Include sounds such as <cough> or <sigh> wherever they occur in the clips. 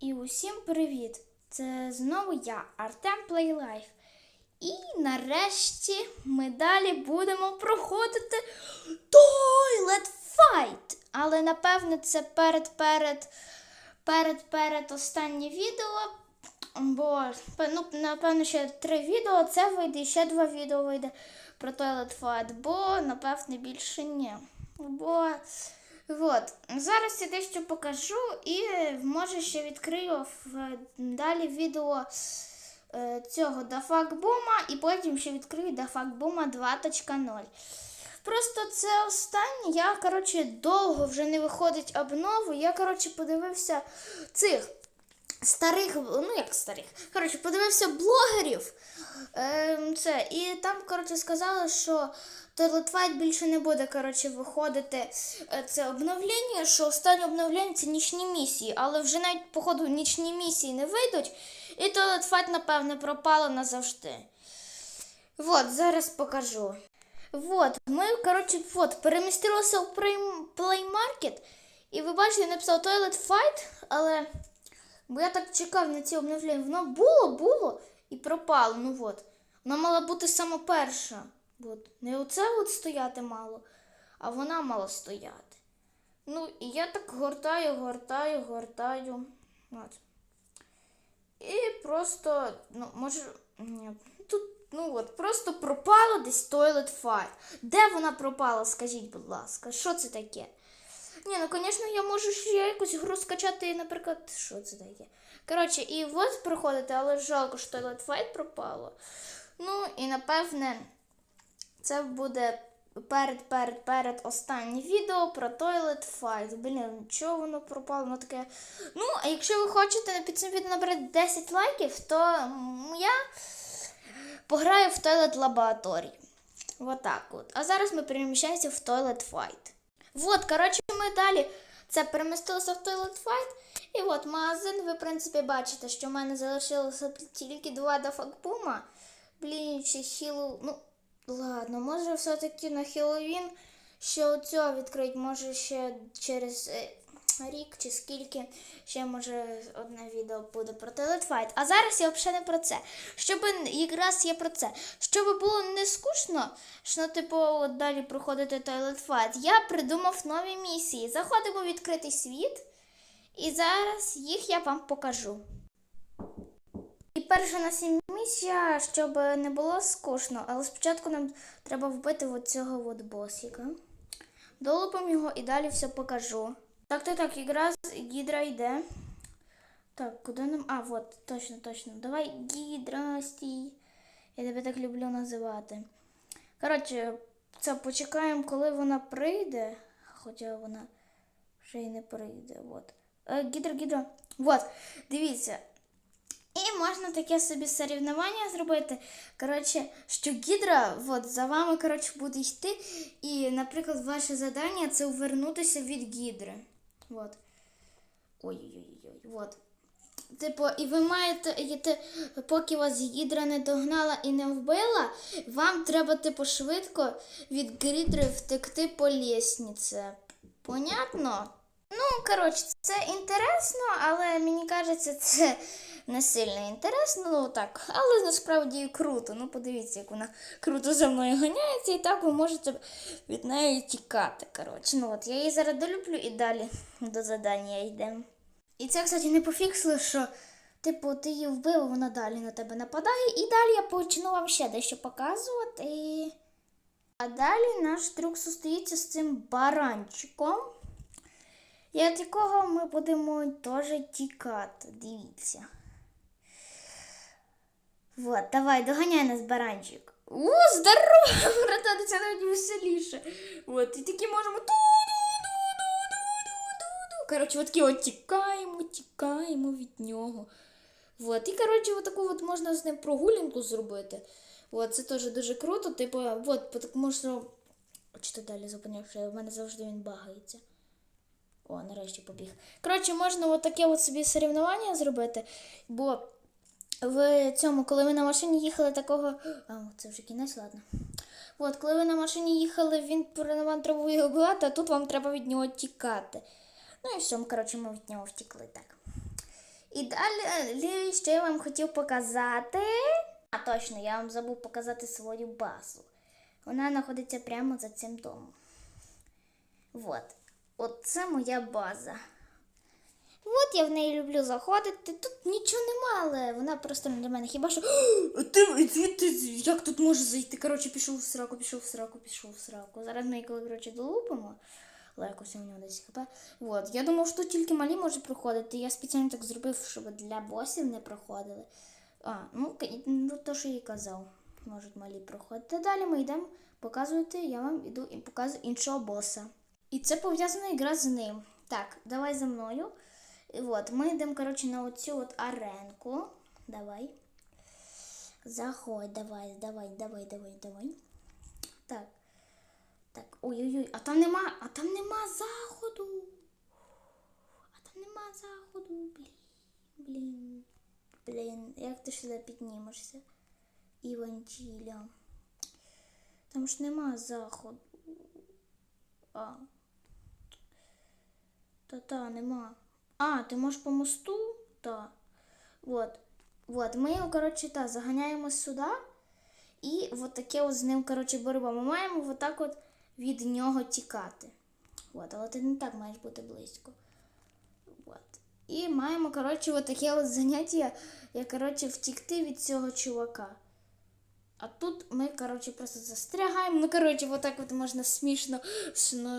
І усім привіт! Це знову я, Артем Плейлайф. І нарешті ми далі будемо проходити Toilet Fight. Але напевне це перед перед перед перед останнє відео. Бо ну, напевно ще три відео. Це вийде, ще два відео вийде про Toilet Fight, бо напевне більше ні. Бо От, зараз я дещо покажу і може ще відкрию далі відео е, цього Дафакбума і потім ще відкрию Дафакбума 2.0. Просто це останнє. Я, коротше, довго вже не виходить обнову. Я, коротше, подивився цих старих, ну як старих, коротше, подивився блогерів. Ем, це, і там, коротше, сказали, що Toilet більше не буде, коротше, виходити е, це обновлення, що останнє обновлення це нічні місії, але вже навіть, походу, нічні місії не вийдуть, і Fight, напевне, пропало назавжди. Вот, зараз покажу. Вот, ми, коротше, вот, перемістилися Play- Play Market, і ви бачите, я написав Toilet Fight, але Бо я так чекав на ці обновлення. Воно було, було і пропало. Ну от. Вона мала бути сама перша. От. Не оце от стояти мало, а вона мала стояти. Ну, і я так гортаю, гортаю, гортаю. От. І просто, ну, може. Ні, тут, ну от, просто пропало десь Toilet Fight. Де вона пропала, скажіть, будь ласка, що це таке? Ні, ну звісно, я можу ще якусь гру скачати, наприклад, що це таке. Коротше, і от проходити, але жалко, що Toilet Fight пропало. Ну, і напевне, це буде перед перед перед останнє відео про Toilet Fight. Блін, чого воно пропало? Воно таке. Ну, а якщо ви хочете під цим відео набрати 10 лайків, то я пограю в Toilet Laboratory. Вот так от. А зараз ми переміщаємося в Toilet Fight. Вот, коротше, ми далі це перемістилося в Toilet Fight. І от магазин, ви, в принципі, бачите, що в мене залишилося тільки два дафакбума. Блін, чи хілу. Ну, ладно, може все-таки на Хіловін ще оцього відкрити, може ще через е, рік чи скільки ще може одне відео буде про Fight. А зараз я взагалі не про це. Щоб якраз я про це. Щоб було не скучно, що типу от далі проходити Fight, я придумав нові місії. Заходимо в відкритий світ, і зараз їх я вам покажу. І перша на сім місія, щоб не було скучно, але спочатку нам треба вбити от цього от босика. Долупимо його і далі все покажу. Так, так, так, якраз гідра йде. Так, куди нам. А, от, точно, точно. Давай, гідра, стій. Я тебе так люблю називати. Коротше, це почекаємо, коли вона прийде. Хоча вона вже й не прийде. От. Е, гідра, гідра. От, дивіться. І можна таке собі соревнування зробити. Коротше, що гідра от, за вами коротше, буде йти. І, наприклад, ваше завдання це увернутися від гідри. От. Ой-ой-ой. От. Типу, і ви маєте, їти, поки вас гідра не догнала і не вбила, вам треба, типу, швидко від гідри втекти по лісниці. Понятно? Ну, коротше, це інтересно, але мені кажеться, це не сильно інтересно, ну так, але насправді круто. Ну, подивіться, як вона круто за мною ганяється, і так ви можете від неї тікати. Коротше, ну от я її зараз долюблю і далі до задання йдемо. І це, кстати, не пофіксили, що, типу, ти її вбив, вона далі на тебе нападає, і далі я почну вам ще дещо показувати. А далі наш трюк состоїться з цим баранчиком. І від якого ми будемо теж тікати. Дивіться. Вот, давай, доганяй нас, баранчик. <laughs> У, здорово, братан, це навіть веселіше. Вот, і такі можемо ту-ду-ду-ду-ду-ду-ду. Коротше, от такі от тікаємо, тікаємо від нього. Вот, і, коротше, от таку от можна з ним прогулянку зробити. От, це теж дуже круто. Типу, от, тому що... Чи ти далі зупинився? У мене завжди він багається. О, нарешті побіг. Коротше, можна от таке от собі соревнування зробити, бо в цьому, коли ви на машині їхали такого. А, це вже кінець, ладно. От, коли ви на машині їхали, він вам треба його бувати, а тут вам треба від нього тікати. Ну і все, коротше, ми від нього втікли так. І далі, що я вам хотів показати. А точно, я вам забув показати свою базу. Вона знаходиться прямо за цим домом. Вот. От це моя база. От я в неї люблю заходити. Тут нічого нема, але вона просто не для мене. Хіба що. А ти звідти як тут може зайти? Коротше, пішов в сраку, пішов в сраку, пішов в сраку. Зараз ми коли коротше, долупимо. Якось у нього десь хп. От. Я думав, що тут тільки малі можуть проходити. Я спеціально так зробив, щоб для босів не проходили. А, ну, ну то, що я і казав. Можуть малі проходити. Далі ми йдемо показувати, я вам іду і показую іншого боса. І це пов'язана якраз з ним. Так, давай за мною. І от, ми йдемо, коротше, на оцю от аренку. Давай. Заходь, давай, давай, давай, давай, давай. Так. Так, ой-ой-ой, а там нема, а там нема заходу. А там нема заходу. Блін, блін, блін. Як ти сюди піднімешся? Іванчіля. Там ж нема заходу. А. Та-та, нема. А, ти можеш по мосту? Та. Вот. Вот. Ми його, коротше, та, заганяємо сюди. І от таке от з ним, коротше, боротьба. Ми маємо от так от від нього тікати. От, але ти не так маєш бути близько. От. І маємо, коротше, от таке от заняття, як, коротше, втікти від цього чувака. А тут ми, коротше, просто застрягаємо. Ну, коротше, от так от можна смішно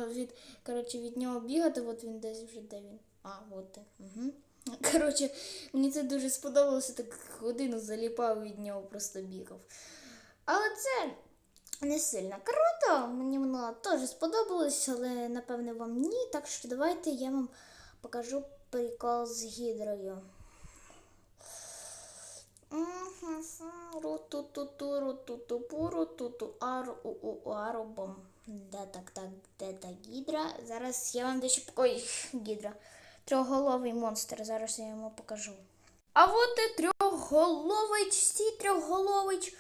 від, коротше, від нього бігати. От він десь вже де він. А, от. Угу. <laughs> Коротше, мені це дуже сподобалося, так годину заліпав від нього, просто бігав. Але це не сильно круто. Мені воно теж сподобалось, але напевне вам ні. Так що давайте я вам покажу прикол з гідрою. Де так, так, де та гідра? Зараз я вам дещо Ой, гідра. Трьохголовий монстр. Зараз я йому покажу. А от і трьохголович, стій, трьохголович,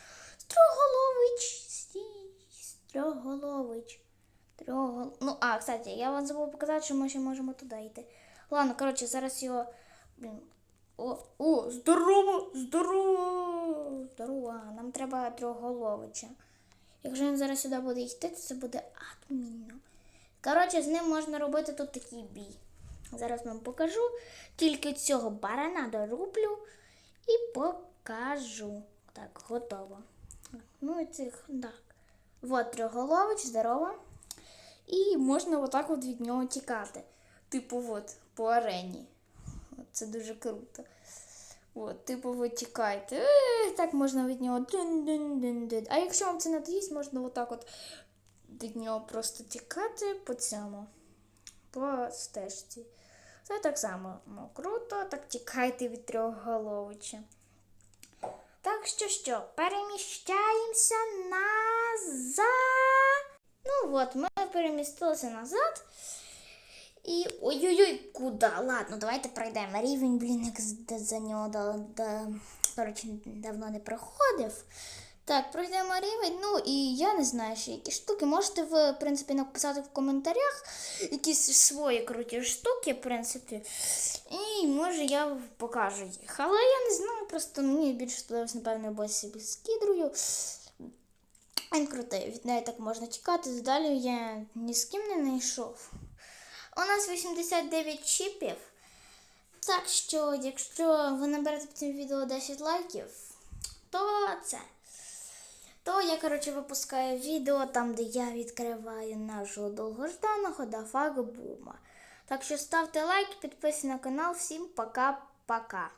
трьохголович, стій, трьохголович. Трьохгол... Ну, а, кстати, я вам забув показати, що ми ще можемо туди йти. Ладно, коротше, зараз його. Блін. О, о, здорово, здорово, здорово. Нам треба трьохголовича. Якщо він зараз сюди буде йти, то це буде адмінно. Коротше, з ним можна робити тут такий бій. Зараз вам покажу. Тільки цього барана дороблю і покажу. Так, готово. Ну і цих, так. Вот трьохголович, здорово. І можна отак от від нього тікати. Типу, от, по арені. Це дуже круто. От, типу, ви тікайте. Е, Так можна від нього. А якщо вам це надоїсть, можна отак от від нього просто тікати по цьому. По стежці. Це так само ну, круто, так тікайте від трьохголовича. Так що що, переміщаємося назад. Ну от, ми перемістилися назад. І ой-ой-ой, куди? Ладно, давайте пройдемо. Рівень, блін, як за нього да, да, коротше, давно не проходив. Так, пройдемо рівень. Ну і я не знаю, ще які штуки. Можете в принципі, написати в коментарях якісь свої круті штуки, в принципі. І може я покажу їх. Але я не знаю, просто мені більше сподобався, напевно, бос собі з кідрою. Він крутий, від неї так можна тікати. Далі я ні з ким не знайшов. У нас 89 чіпів. Так що, якщо ви наберете під цим відео 10 лайків, то це. То я, коротше, випускаю відео там, де я відкриваю нашого довгожданого дафага бума. Так що ставте лайк, підписуйтесь на канал. Всім пока-пока.